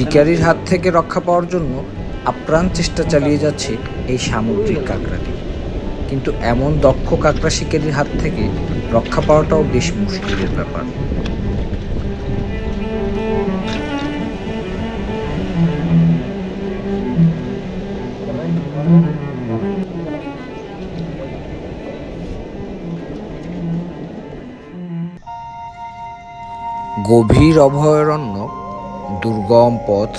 শিকারির হাত থেকে রক্ষা পাওয়ার জন্য আপ্রাণ চেষ্টা চালিয়ে যাচ্ছে এই সামুদ্রিক কাঁকড়াটি। কিন্তু এমন দক্ষ কাঁকড়া শিকারির হাত থেকে রক্ষা পাওয়াটাও বেশ মুশকিলের ব্যাপার। গভীর অভয়ারণ্য দুর্গম পথ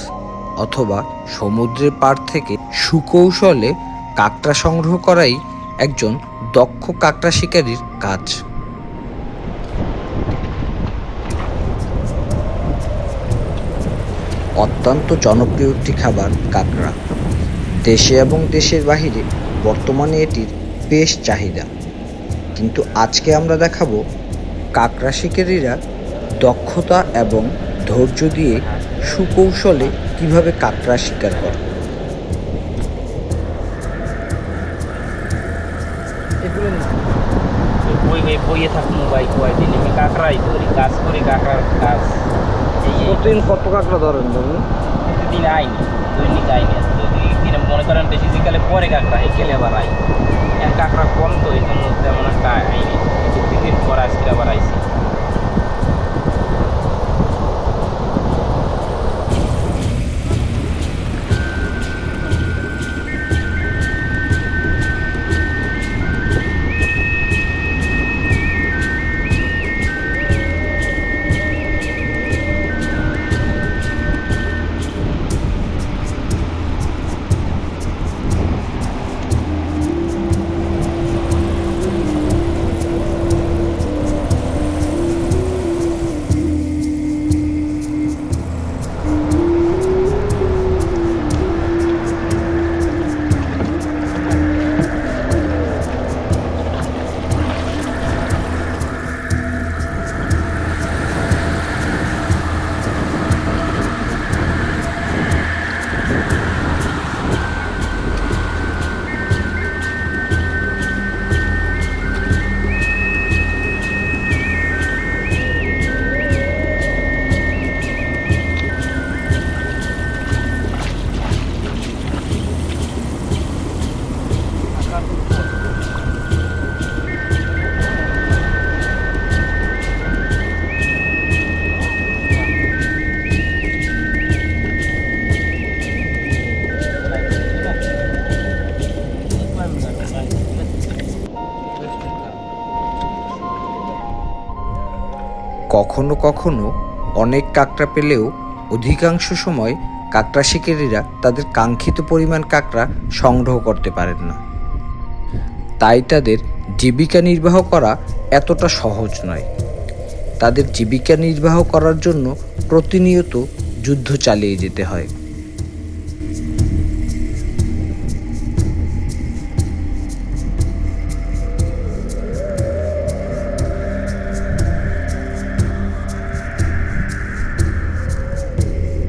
অথবা সমুদ্রের পাড় থেকে সুকৌশলে কাঁকড়া সংগ্রহ করাই একজন দক্ষ কাঁকড়া শিকারীর কাজ। অত্যন্ত জনপ্রিয় একটি খাবার কাঁকড়া। দেশে এবং দেশের বাহিরে বর্তমানে এটির বেশ চাহিদা। কিন্তু আজকে আমরা দেখাবো কাঁকড়া শিকারীরা দক্ষতা এবং ধৈর্য দিয়ে সুকৌশলে কীভাবে কাঁকড়া শিকার করে? বই বই বইয়ে থাকুন ভাই কয়দিন আমি কাঁকড়াই ধরি কাজ করি কাঁকড়ার কাজ প্রতিদিন কত কাঁকড়া ধরেন ধরুন? প্রতিদিন আইনি দৈনিক আইনি দিনে মনে করেন বেশি বিকালে পরে কাঁকড়া বিকেলে আবার আই আর কাঁকড়া কম তো এই জন্য তেমন একটা আইনি। কখনো কখনো অনেক কাঁকড়া পেলেও অধিকাংশ সময় কাঁকড়া শিকারীরা তাদের কাঙ্ক্ষিত পরিমাণ কাঁকড়া সংগ্রহ করতে পারেন না। তাই তাদের জীবিকা নির্বাহ করা এতটা সহজ নয়। তাদের জীবিকা নির্বাহ করার জন্য প্রতিনিয়ত যুদ্ধ চালিয়ে যেতে হয়।